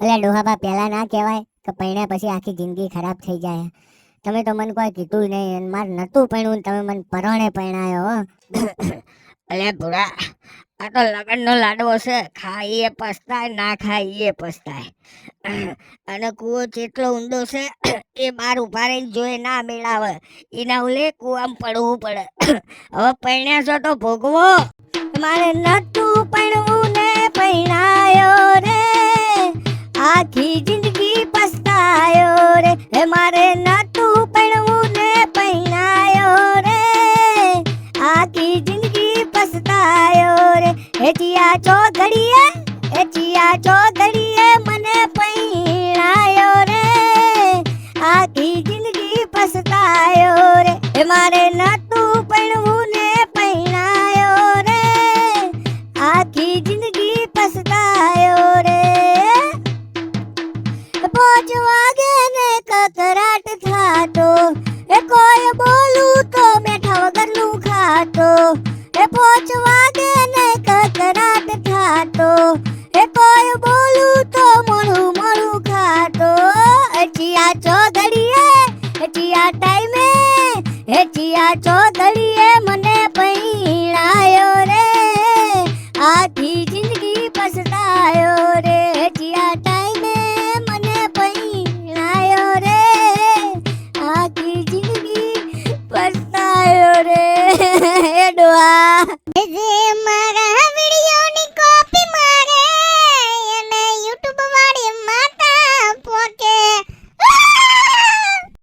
અલ્યા ડોહાબા પહેલા ના કહેવાય કે પૈણ્યા પછી આખી જિંદગી ખરાબ થઈ જાય. તમે તો મને કોઈ કીધું નહીં. મારે નતું પૈણું તમે મને પરણે પૈણાયો હો. અલ્યા ભૂરા આ તો લગ્નનો લાડવો છે. ખાઈએ, પસ્તાય, ના ખાઈએ, પસ્તાય. અને કૂવો જેટલો ઊંડો છે, એ બાર ઊભા રહીને જોઈએ ના મેળાવે. એના ઉલે કૂવામાં પડવું પડે. હવે પૈણ્યા છો તો ભોગવો. મારે નતું પૈણવું ને પૈણાયો પસ્તાયો રે? હે ચિયા ચોધડીએ હે ચિયા ચોધડીએ મને પૈણાયો રે. આખી જિંદગી પસ્તાયો રે. હે મારે નતું પૈણવું ને પૈણાયો રે. આખી જિંદગી પસ્તાયો રે. પાંચ વાગે ને કકરાટ થાતો. એ કોઈ બોલું તો બેઠા વગરનું ખાતો. એ પાંચ વાગે ને કકરાટ થાતો એ કોઈ બોલું તો મણું મણું ખાતો અચિયા ચોધડીએ અચિયા ટાઈમે હેચિયા ચોધડીએ મને પૈણાયો Kızım